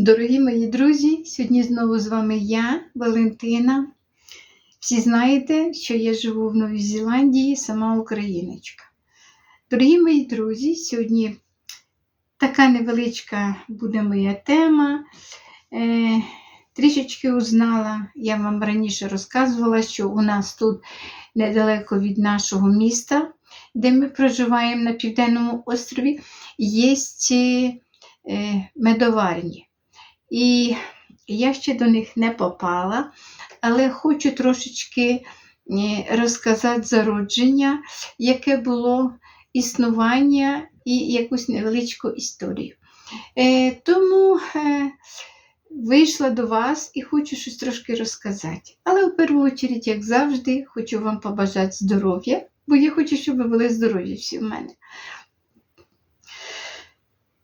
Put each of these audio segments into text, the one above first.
Дорогі мої друзі, сьогодні знову з вами я, Валентина. Всі знаєте, що я живу в Новій Зеландії, сама україночка. Дорогі мої друзі, сьогодні така невеличка буде моя тема. Е, трішечки узнала, я вам раніше розказувала, що у нас тут недалеко від нашого міста, де ми проживаємо на Південному острові, є е, медоварні. І я ще до них не попала, але хочу трошечки розказати зародження, яке було існування і якусь невеличку історію. Е, Тому е, вийшла до вас і хочу щось трошки розказати. Але в першу чергу, як завжди, хочу вам побажати здоров'я, бо я хочу, щоб ви були здорові всі в мене.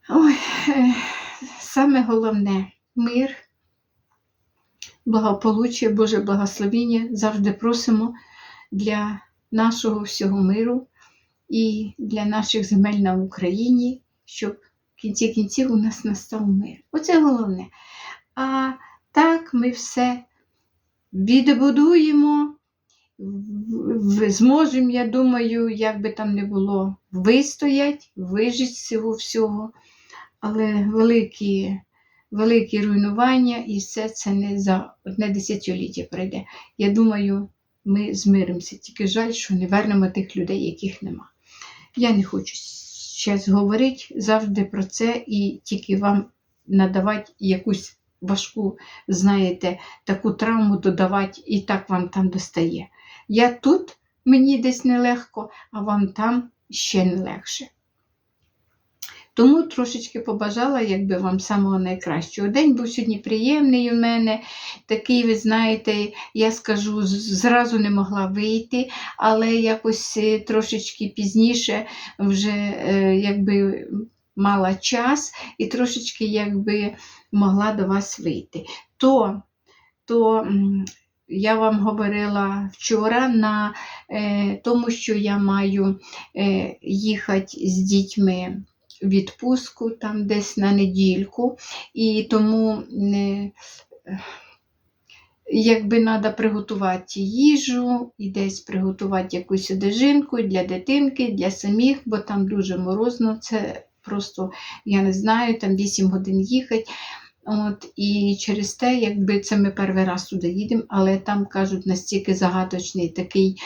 Ой, е, саме головне мир, благополуччя, Боже благословіння завжди просимо для нашого всього миру і для наших земель на Україні, щоб в кінці кінців у нас настав мир. Оце головне. А так ми все відбудуємо, зможемо, я думаю, як би там не було, вистоять, вижити з цього всього. Але великі, великі руйнування і все це не за одне десятиліття пройде. Я думаю, ми змиримося. Тільки жаль, що не вернемо тих людей, яких нема. Я не хочу зараз говорити завжди про це і тільки вам надавати якусь важку, знаєте, таку травму додавати, і так вам там достає. Я тут, мені десь нелегко, а вам там ще не легше. Тому трошечки побажала, якби вам самого найкращого. День був сьогодні приємний у мене. Такий, ви знаєте, я скажу, зразу не могла вийти, але якось е, трошечки пізніше вже е, якби мала час і трошечки якби могла до вас вийти. То, то я вам говорила вчора на е, тому, що я маю е, їхати з дітьми відпустку там десь на недільку, і тому не, якби треба приготувати їжу і десь приготувати якусь одежинку для дитинки, для самих, бо там дуже морозно, це просто, я не знаю, там 8 годин їхати. От, і через те, якби це ми перший раз туди їдемо, але там кажуть настільки загадочний такий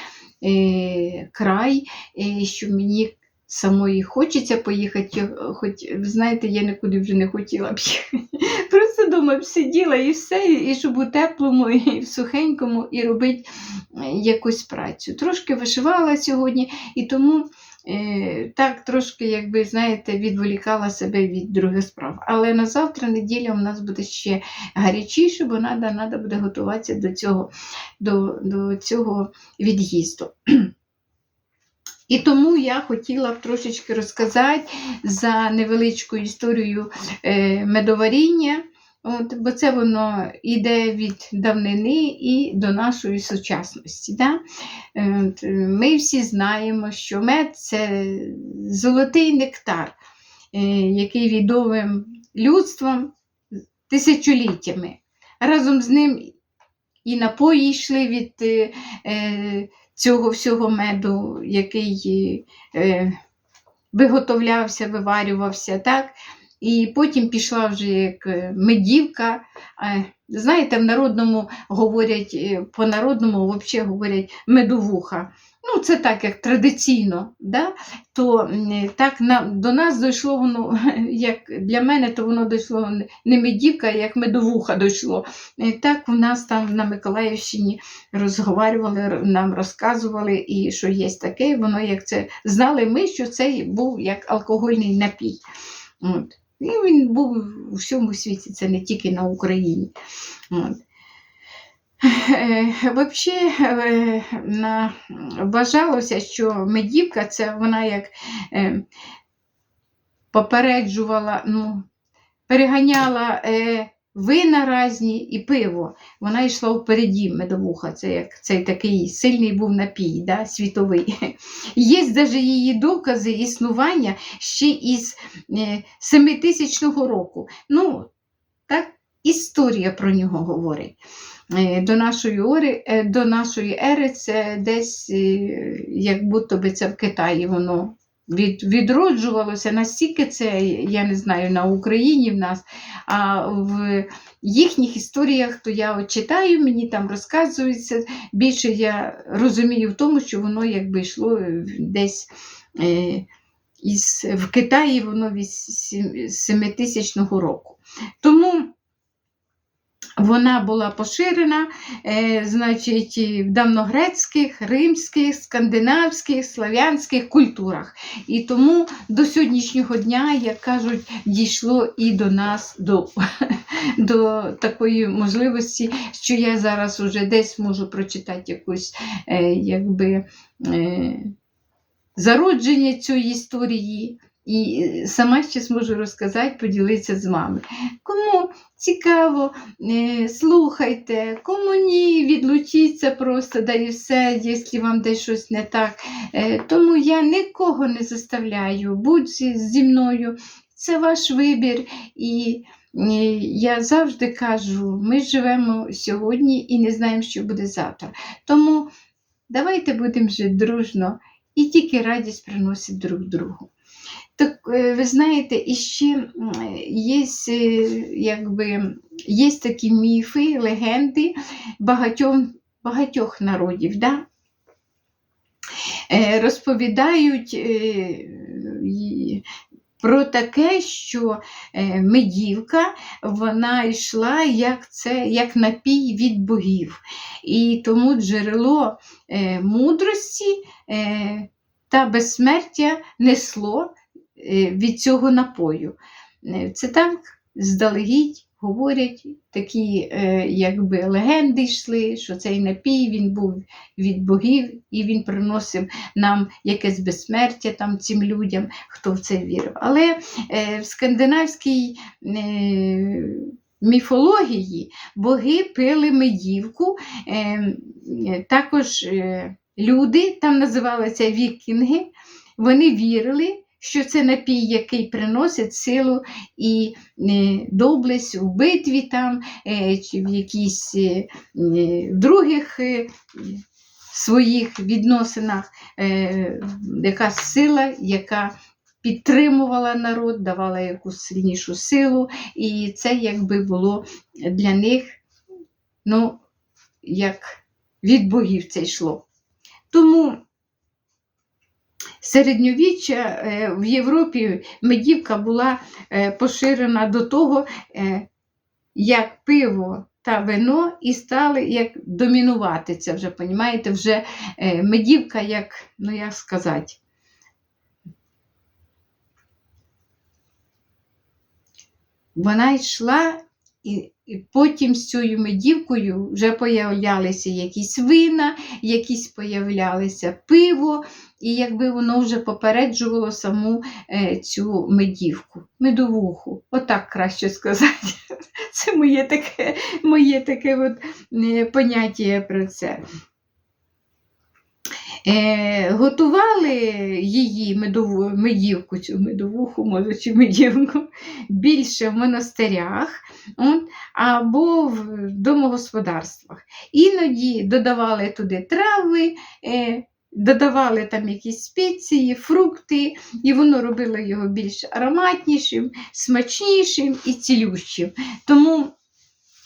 е, край, е, що мені самої хочеться поїхати, хоч ви знаєте, я нікуди вже не хотіла б їхати. Просто вдома б сиділа і все, і щоб у теплому, і в сухенькому, і робити е, якусь працю. Трошки вишивала сьогодні, і тому е, так трошки, якби, знаєте, відволікала себе від других справ. Але на завтра неділя у нас буде ще гарячіше, бо треба буде готуватися до цього, до, до цього від'їзду. І тому я хотіла б трошечки розказати за невеличку історію е, медоваріння, от, бо це воно йде від давнини і до нашої сучасності. Да? Е, от, Ми всі знаємо, що мед це золотий нектар, е, який відомим людством тисячоліттями. Разом з ним і напої йшли від цього всього меду, який е, виготовлявся, виварювався. так? І потім пішла вже як е, медівка. Е, Знаєте, в народному говорять, е, по народному взагалі говорять медовуха. Це так, як традиційно, да? то так на, до нас дійшло воно, як для мене, то воно дійшло не медівка, як медовуха дійшло. І так у нас там на Миколаївщині розговорювали, нам розказували, і що є таке, воно як це знали ми, що це був як алкогольний напій. От. І він був у всьому світі, це не тільки на Україні. От. Взагалі вважалося, що медівка це вона як е, попереджувала, ну, переганяла е, вина різні і пиво. Вона йшла впереді медовуха, це як цей такий сильний був напій, да, світовий. Є навіть її докази існування ще із е, 7000 року. Ну, так історія про нього говорить. Е, До нашої, ори, е, до нашої ери це десь, е, як будто би це в Китаї воно від, відроджувалося. Настільки це, я не знаю, на Україні в нас, а в їхніх історіях, то я от читаю, мені там розказується. Більше я розумію в тому, що воно якби йшло десь. Із, в Китаї воно від 7000 року. Тому вона була поширена е, значить, в давногрецьких, римських, скандинавських, слав'янських культурах. І тому до сьогоднішнього дня, як кажуть, дійшло і до нас до, до такої можливості, що я зараз уже десь можу прочитати якусь е, якби. Е, зародження цієї історії. І е, сама ще зможу розказати, поділитися з вами. Кому цікаво, е, слухайте, кому ні, відлучіться просто, да і все, якщо вам десь щось не так. Е, Тому я нікого не заставляю, будь зі мною, це ваш вибір. І я завжди кажу, ми живемо сьогодні і не знаємо, що буде завтра. Тому давайте будемо жити дружно і тільки радість приносить друг другу. Так, е, ви знаєте, іще м, є, е, якби, є такі міфи, легенди багатьох, багатьох народів. Да? Е, Розповідають про таке, що медівка вона йшла як, це, як напій від богів. І тому джерело мудрості та безсмертя несло від цього напою. Е, Це так здалегідь говорять, такі е, якби легенди йшли, що цей напій він був від богів і він приносив нам якесь безсмертя там цим людям, хто в це вірив. Але е, в скандинавській е, міфології боги пили медівку, е, е, також е, люди, там називалися вікінги, вони вірили, що це напій, який приносить силу і е, доблесть у битві там, е, чи в якісь е, других своїх відносинах, якась сила, яка підтримувала народ, давала якусь сильнішу силу, і це якби було для них, ну, як від богів це йшло. Тому середньовіччя е, в Європі медівка була е, поширена до того, е, як пиво та вино і стали як домінувати. Це вже, понімаєте, вже медівка, як, ну як сказати, вона йшла, і, і потім з цією медівкою вже появлялися якісь вина, якісь появлялися пиво, і якби воно вже попереджувало саму е, цю медівку, медовуху. Отак краще сказати. Це моє таке, моє таке от, е, поняття про це. Е, готували її медову, медівку, цю медовуху, може, чи медівку, більше в монастирях от, або в домогосподарствах. Іноді додавали туди трави, е, додавали там якісь спеції, фрукти, і воно робило його більш ароматнішим, смачнішим і цілющим. Тому,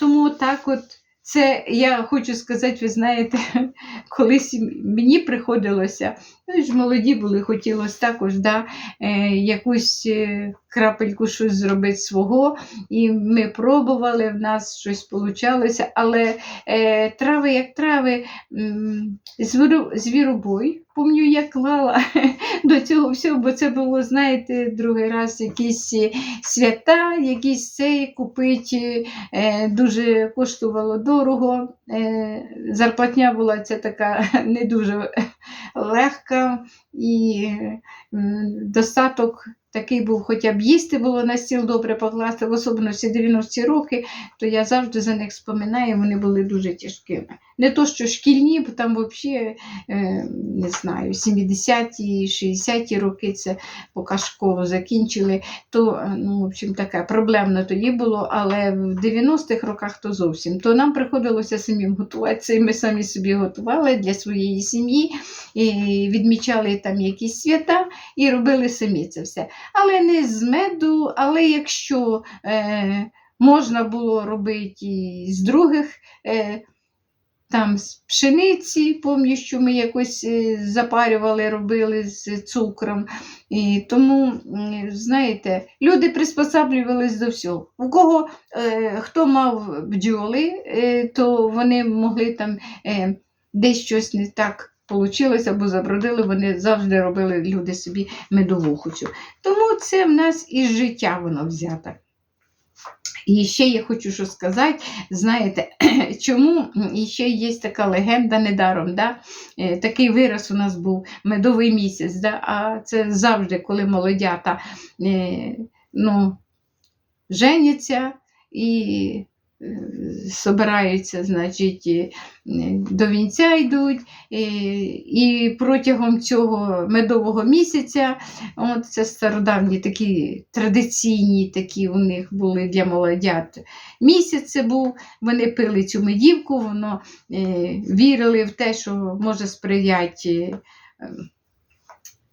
тому так от. Це я хочу сказати, ви знаєте, колись мені приходилося, ну ж молоді були, хотілося також да, е, якусь е, крапельку щось зробити свого. І ми пробували, в нас щось вийшло, але е, трави як трави, звіру, звіробой, пам'ятаю, я клала до цього всього, бо це було, знаєте, другий раз якісь е, свята, якісь цей купити, е, дуже коштувало дорого. Е, зарплатня була ця така не дуже легка і достаток такий був, хоча б їсти було на стіл добре покласти, в особливості 90-ті роки, то я завжди за них споминаю, вони були дуже тяжкими. Не то, що шкільні, бо там взагалі, е, не знаю, 70-ті, 60-ті роки це поки школу закінчили, то е, ну, в общем, таке проблемно тоді було, але в 90-х роках то зовсім. То нам приходилося самим готуватися, і ми самі собі готували для своєї сім'ї, і відмічали там якісь свята і робили самі це все. Але не з меду, але якщо е, можна було робити і з других. Е, там з пшениці, пам'ятаю, що ми якось е, запарювали, робили з цукром. І тому, знаєте, люди приспосаблювались до всього. У кого е, хто мав бджоли, е, то вони могли там десь щось не так вийшло або забродили, вони завжди робили люди собі медовуху цю. Тому це в нас із життя воно взято. І ще я хочу що сказати, знаєте, чому ще є така легенда недаром. Да? Е, Такий вираз у нас був медовий місяць. Да? А це завжди, коли молодята е, ну, женяться і собираються, значить, до вінця йдуть, е, і протягом цього медового місяця, от це стародавні такі традиційні такі у них були для молодят. Місяць був, вони пили цю медівку, воно е, вірили в те, що може сприяти е,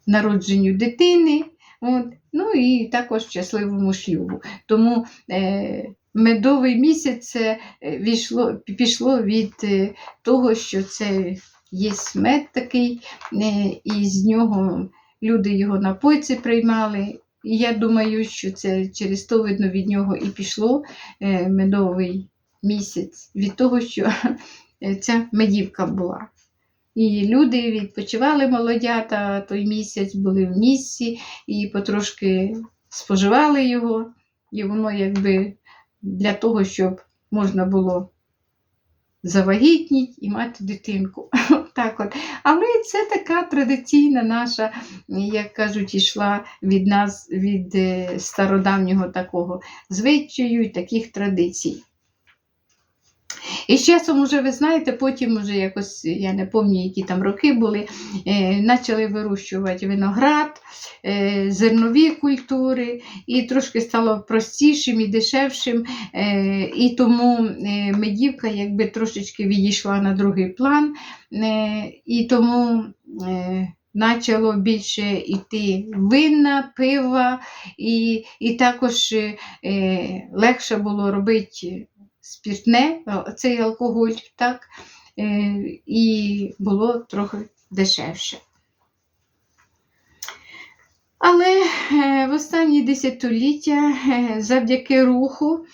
народженню дитини. От. Ну і також щасливому шлюбу. Тому е, медовий місяць е, війшло, пішло від е, того, що це є мед такий, е, і з нього люди його на пойці приймали. І я думаю, що це через то, видно, від нього і пішло медовий місяць, від того, що ця медівка була. І люди відпочивали молодята той місяць, були в місці і потрошки споживали його, і воно якби для того, щоб можна було завагітніти і мати дитинку. так от. Але це така традиційна наша, як кажуть, ішла від нас, від е, стародавнього такого звичаю і таких традицій. І з часом, уже, ви знаєте, потім уже якось, я не пам'ятаю, які там роки були, е, почали вирощувати виноград, е, зернові культури, і трошки стало простішим і дешевшим. Е, і тому медівка якби трошечки відійшла на другий план. І тому почало більше йти вина, пива, і, і також е, легше було робити спіртне, цей алкоголь, так, е, і було трохи дешевше. Але е, в останні десятиліття е, завдяки руху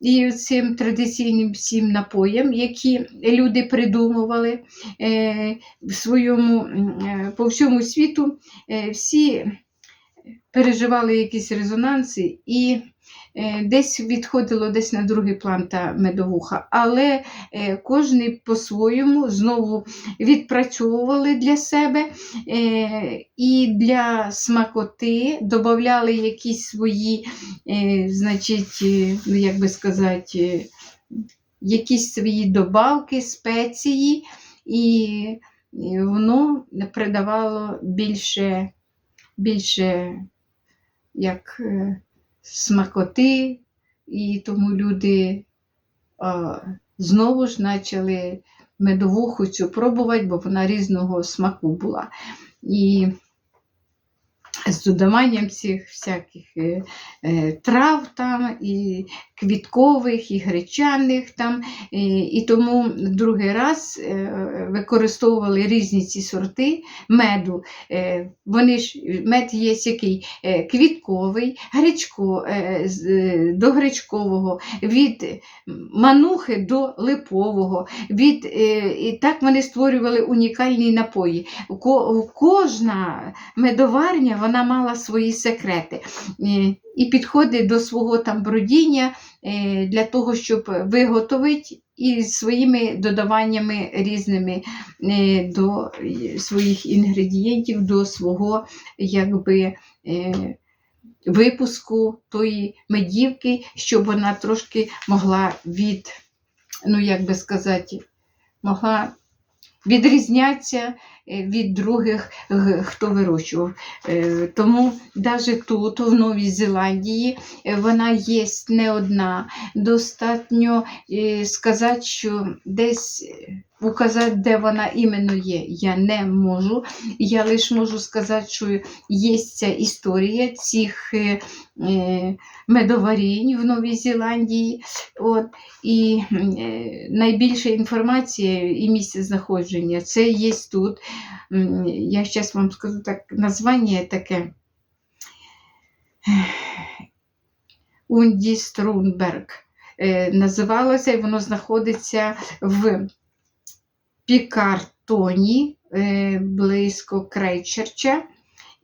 і цим традиційним всім напоям, які люди придумували в своєму, по всьому світу, всі переживали якісь резонанси і десь відходило десь на другий план та медовуха. Але е, кожен по-своєму знову відпрацьовували для себе е, і для смакоти додавали якісь свої, е, значить, е, ну, як би сказати, е, якісь свої добавки, спеції, і воно придавало більше, більше як е, смакоти, і тому люди а, знову ж почали медовуху цю пробувати, бо вона різного смаку була. І з додаванням цих всяких е, е, трав там, і квіткових, і гречаних там. І, тому другий раз е, використовували різні ці сорти меду. Е, вони ж, мед є який е, квітковий, гречко, до гречкового, від манухи до липового. Від, і так вони створювали унікальні напої. Ко- Кожна медоварня вона мала свої секрети. І підходи до свого там бродіння е, для того, щоб виготовити і своїми додаваннями різними е, до своїх інгредієнтів, до свого якби, е, випуску тої медівки, щоб вона трошки могла від, ну як би сказати, могла відрізнятися від других, хто вирощував. Е, Тому навіть тут, в Новій Зеландії, е, вона є не одна. Достатньо е, сказати, що десь е, указати, де вона іменно є, я не можу. Я лише можу сказати, що є ця історія цих е, е, медоварінь в Новій Зеландії. От, і е, найбільша інформація і місце знаходження це є тут. Я зараз вам скажу так, названня таке. Унді Струнберг е, називалося, і воно знаходиться в Пікартоні, е, близько Крейчерча.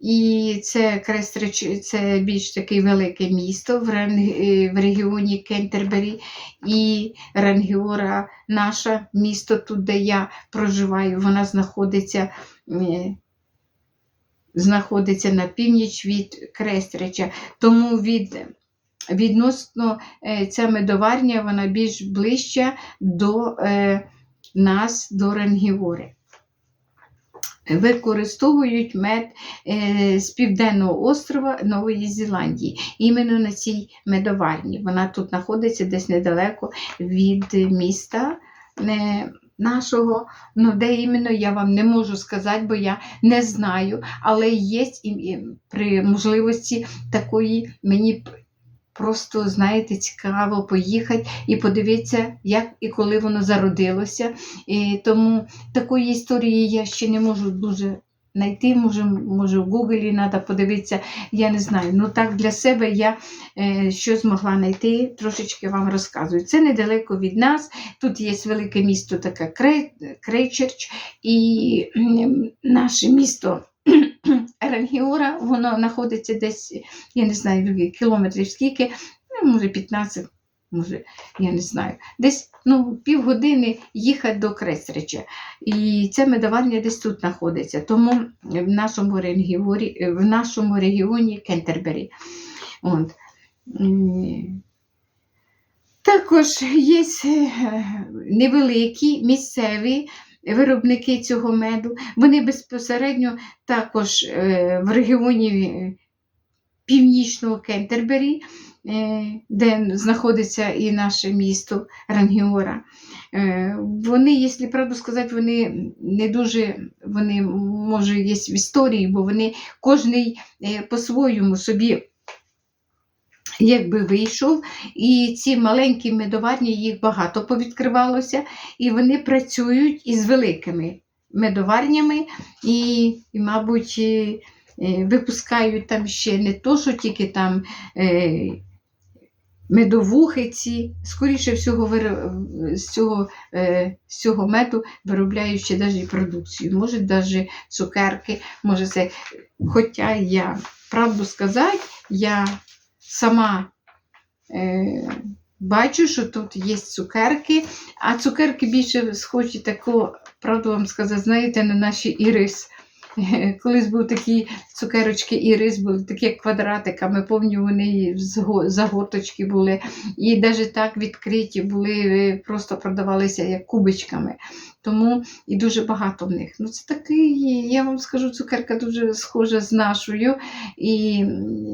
І це Крейстерч, це більш таке велике місто в, е, в регіоні Кентербері. І Рангіора, наше місто, тут, де я проживаю, вона знаходиться, е, знаходиться на північ від Крестрича. Тому від, відносно е, ця медоварня вона більш ближча до нас, до Рангіори. Використовують мед е, з південного острова Нової Зеландії, іменно на цій медоварні. Вона тут знаходиться десь недалеко від міста е, нашого. Ну, де іменно я вам не можу сказати, бо я не знаю. Але є при можливості такої мені просто, знаєте, цікаво поїхати і подивитися, як і коли воно зародилося. І тому такої історії я ще не можу дуже знайти. Може, може в Гуглі треба подивитися, я не знаю. Ну так для себе я е, що змогла знайти, трошечки вам розказую. Це недалеко від нас. Тут є велике місто, таке Крейчерч, і м, наше місто. Рангіора, воно знаходиться десь, я не знаю, кілометрів скільки, ну, може 15, може, я не знаю, десь ну, півгодини їхати до Крестрича. І ця медоварня десь тут знаходиться. Тому в нашому регіоні, в нашому регіоні Кентербері. От. Також є е, невеликі місцеві виробники цього меду. Вони безпосередньо також е, в регіоні е, північного Кентербері, е, де знаходиться і наше місто Рангіора. Вони, якщо правду сказати, вони не дуже, вони, може, є в історії, бо вони кожний по-своєму собі якби вийшов, і ці маленькі медоварні, їх багато повідкривалося, і вони працюють із великими медоварнями, і, і мабуть, е, е, випускають там ще не то, що тільки там е, медовухи ці, скоріше всього, з цього, з цього меду виробляють ще навіть продукцію. Може, навіть цукерки, може це. Хоча я, правду сказати, я сама е, бачу, що тут є цукерки, а цукерки більше схожі тако, правду вам сказати, знаєте, на наші ірис. Е, Колись був такі цукерочки ірис, були такі квадратиками, пам'ятаю, вони загорточки були. І навіть так відкриті були, е, просто продавалися як кубичками. Тому і дуже багато в них. Ну, це такий, я вам скажу, цукерка дуже схожа з нашою. І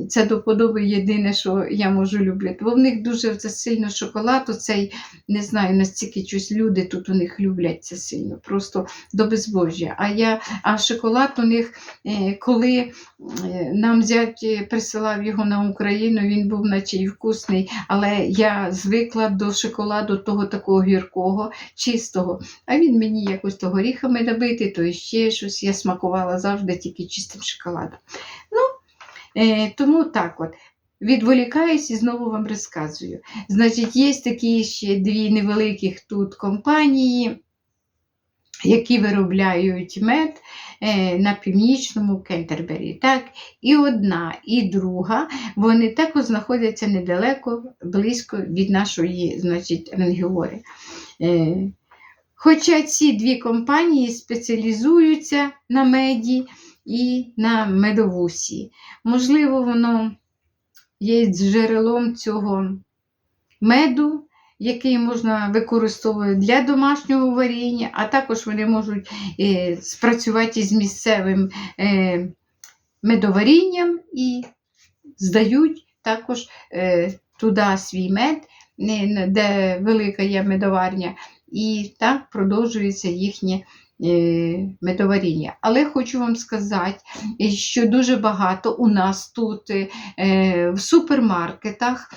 це до подоби єдине, що я можу любити. Бо в них дуже це сильно шоколад, оцей, не знаю, настільки щось люди тут у них люблять це сильно, просто до безбожжя. А я, а шоколад у них, е, коли нам зять присилав його на Україну, він був наче і вкусний, але я звикла до шоколаду того такого гіркого, чистого. А він мені якось то горіхами набитий, то ще щось. Я смакувала завжди тільки чистим шоколадом. Ну, е, тому так от. Відволікаюсь і знову вам розказую. Значить, є такі ще дві невеликих тут компанії, які виробляють мед е, на північному Кентербері. Так? І одна, і друга, вони також знаходяться недалеко, близько від нашої значить, Рангіори. Е, Хоча ці дві компанії спеціалізуються на меді і на медовусі. Можливо, воно є джерелом цього меду, який можна використовувати для домашнього варіння, а також вони можуть е, спрацювати з місцевим е, медоварінням і здають також е, туди свій мед, де велика є медоварня, і так продовжується їхнє медоваріння. Але хочу вам сказати, що дуже багато у нас тут в супермаркетах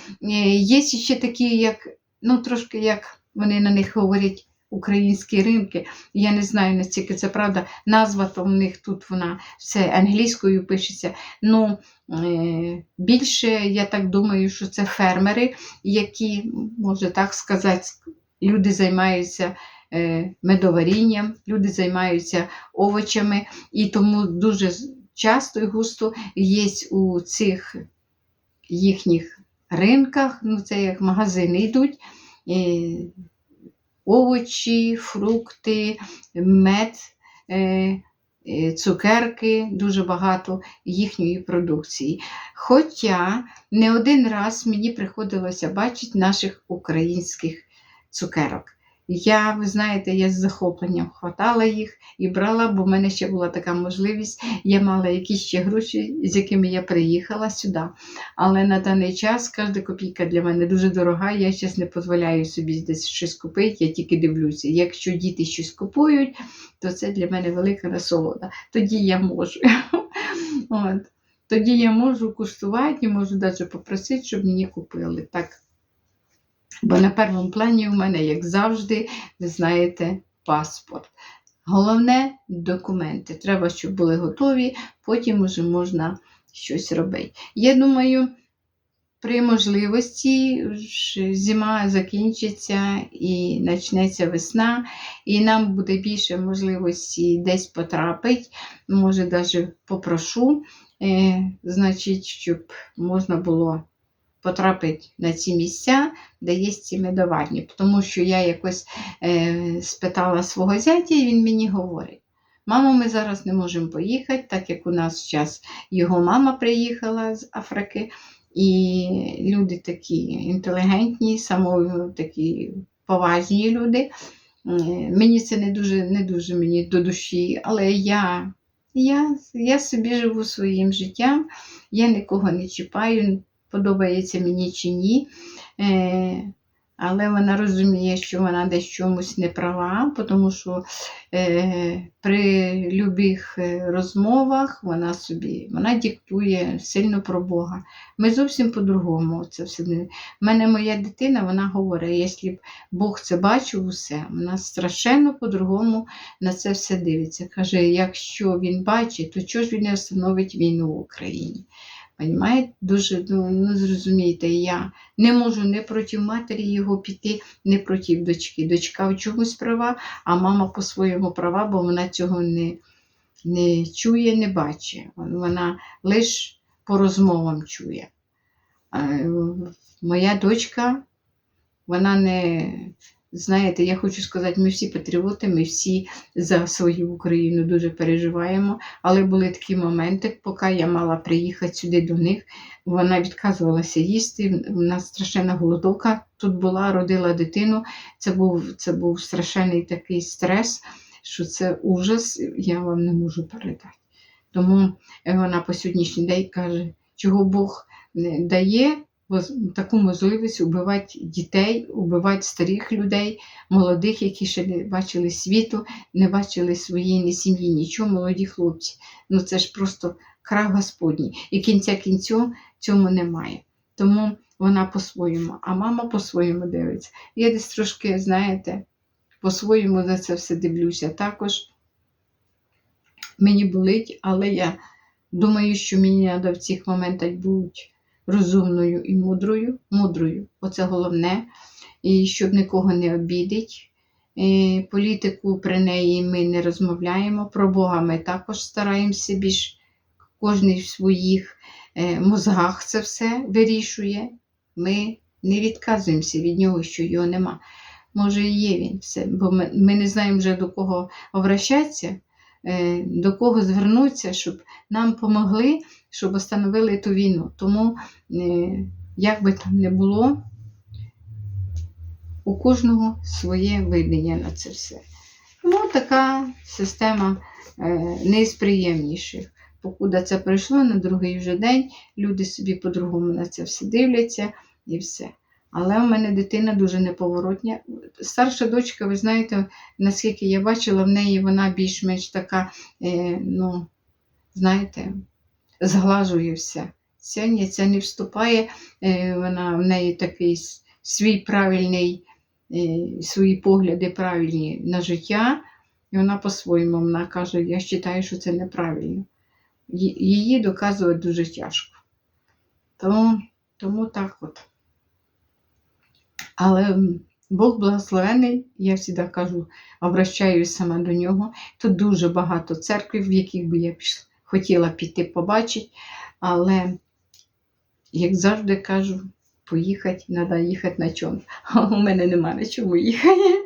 є ще такі, як, ну трошки як вони на них говорять. Українські ринки, я не знаю, наскільки це правда. Назва то в них тут вона все англійською пишеться. Ну, е, більше я так думаю, що це фермери, які, може так сказати, люди займаються е, медоварінням, люди займаються овочами, і тому дуже часто і густо є у цих їхніх ринках, ну це як магазини йдуть. І Овочі, фрукти, мед, е, е, цукерки, дуже багато їхньої продукції. Хоча не один раз мені приходилося бачити наших українських цукерок. Я, ви знаєте, я з захопленням хватала їх і брала, бо в мене ще була така можливість. Я мала якісь ще гроші, з якими я приїхала сюди. Але на даний час кожна копійка для мене дуже дорога. Я зараз не дозволяю собі десь щось купити, я тільки дивлюся. Якщо діти щось купують, то це для мене велика насолода. Тоді я можу. От. Тоді я можу куштувати, можу навіть попросити, щоб мені купили. Так. Бо на першому плані у мене, як завжди, ви знаєте, паспорт. Головне документи. Треба, щоб були готові, потім вже можна щось робити. Я думаю, при можливості зима закінчиться і почнеться весна, і нам буде більше можливості десь потрапити. Може, навіть попрошу, е, значить, щоб можна було потрапити на ці місця, де є ці медоварні. Тому що я якось е, спитала свого зятя, і він мені говорить. Мамо, ми зараз не можемо поїхати, так як у нас зараз його мама приїхала з Африки, і люди такі інтелігентні, само такі поважні люди. Мені це не дуже, не дуже мені до душі, але я, я, я собі живу своїм життям, я нікого не чіпаю, подобається мені чи ні. Е, але вона розуміє, що вона десь чомусь не права, тому що е, при любих е, розмовах вона собі вона диктує сильно про Бога. Ми зовсім по-другому це все. У мене моя дитина вона говорить, якщо б Бог це бачив усе, вона страшенно по-другому на це все дивиться. Каже, якщо він бачить, то чого ж він не встановить війну в Україні? Понімаєте? Дуже ну, ну, зрозумієте, я не можу не проти матері його піти, не проти дочки. Дочка в чомусь права, а мама по-своєму права, бо вона цього не, не чує, не бачить. Вона лише по розмовам чує. Моя дочка, вона не. Знаєте, я хочу сказати, ми всі патріоти, ми всі за свою Україну дуже переживаємо. Але були такі моменти, поки я мала приїхати сюди до них, вона відказувалася їсти. У нас страшенна голодовка тут була, родила дитину. Це був, це був страшенний такий стрес, що це ужас, я вам не можу передати. Тому е, вона по сьогоднішній день каже, чого Бог дає таку можливість убивати дітей, убивати старих людей, молодих, які ще не бачили світу, не бачили своєї ні сім'ї, нічого, молоді хлопці. Ну це ж просто крах Господній. І кінця кінцю цьому немає. Тому вона по-своєму, а мама по-своєму дивиться. Я десь трошки, знаєте, по-своєму на це все дивлюся. Також мені болить, але я думаю, що мені треба в цих моментах бути розумною і мудрою. Мудрою, оце головне. І щоб нікого не обідить. Е, Політику при неї ми не розмовляємо. Про Бога ми також стараємося більш кожен в своїх е, мозгах це все вирішує. Ми не відказуємося від нього, що його нема. може і є він все, бо ми, ми не знаємо вже до кого обращатися, е, до кого звернутися, щоб нам помогли, щоб остановили ту війну. Тому, е, як би там не було, у кожного своє видання на це все. Ну, така система е, не з. Покуда це пройшло на другий вже день, люди собі по-другому на це все дивляться і все. Але в мене дитина дуже неповоротня. Старша дочка, ви знаєте, наскільки я бачила, в неї вона більш-менш така, е, ну, знаєте, зглажує все. Ця ні, це не вступає, е, вона в неї такий свій правильний, е, свої погляди правильні на життя, і вона по-своєму вона каже, я вважаю, що це неправильно. Її доказувати дуже тяжко. Тому, тому так от. Але Бог благословений, я завжди кажу, обращаюсь сама до нього. Тут дуже багато церкв, в яких би я пішла, хотіла піти побачити, але, як завжди кажу, поїхати, треба їхати на чому. А у мене нема на чому їхати.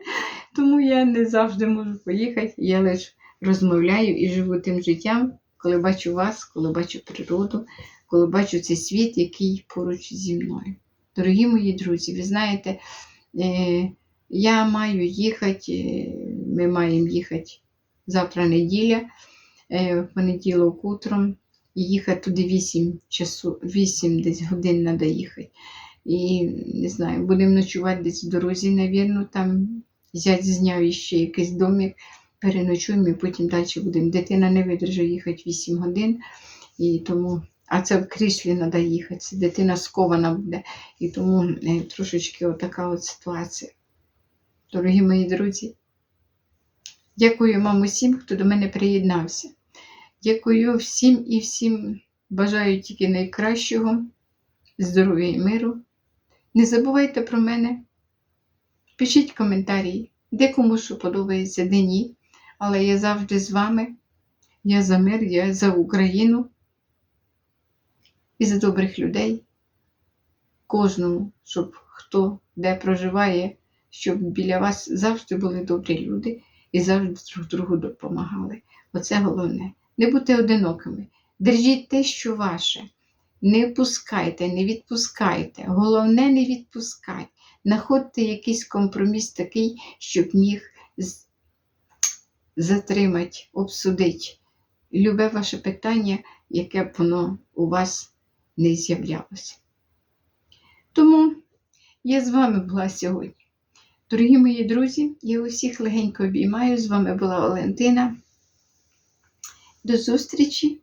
Тому я не завжди можу поїхати. Я лише розмовляю і живу тим життям, коли бачу вас, коли бачу природу, коли бачу цей світ, який поруч зі мною. Дорогі мої друзі, ви знаєте, е, я маю їхати, е, ми маємо їхати завтра неділя, в понеділок утром, і їхати туди 8 часу, 8 десь годин треба їхати. І не знаю, будемо ночувати десь в дорозі, навірно, там зять зняв ще якийсь домик, переночуємо і потім далі будемо. Дитина не видержить їхати 8 годин, і тому, а це в кріслі треба їхати, дитина скована буде. І тому е, трошечки отака от ситуація. Дорогі мої друзі, дякую вам усім, хто до мене приєднався. Дякую всім і всім бажаю тільки найкращого, здоров'я і миру. Не забувайте про мене. Пишіть коментарі, де кому що подобається, де ні. Але я завжди з вами. Я за мир, я за Україну і за добрих людей. Кожному, щоб хто де проживає, щоб біля вас завжди були добрі люди і завжди друг другу допомагали. Оце головне. Не будьте одинокими. Держіть те, що ваше. Не пускайте, не відпускайте. Головне, не відпускайте. Находьте якийсь компроміс такий, щоб міг затримати, обсудити любе ваше питання, яке б воно у вас не з'являлося. Тому я з вами була сьогодні. Дорогі мої друзі, я усіх легенько обіймаю. З вами була Валентина. До зустрічі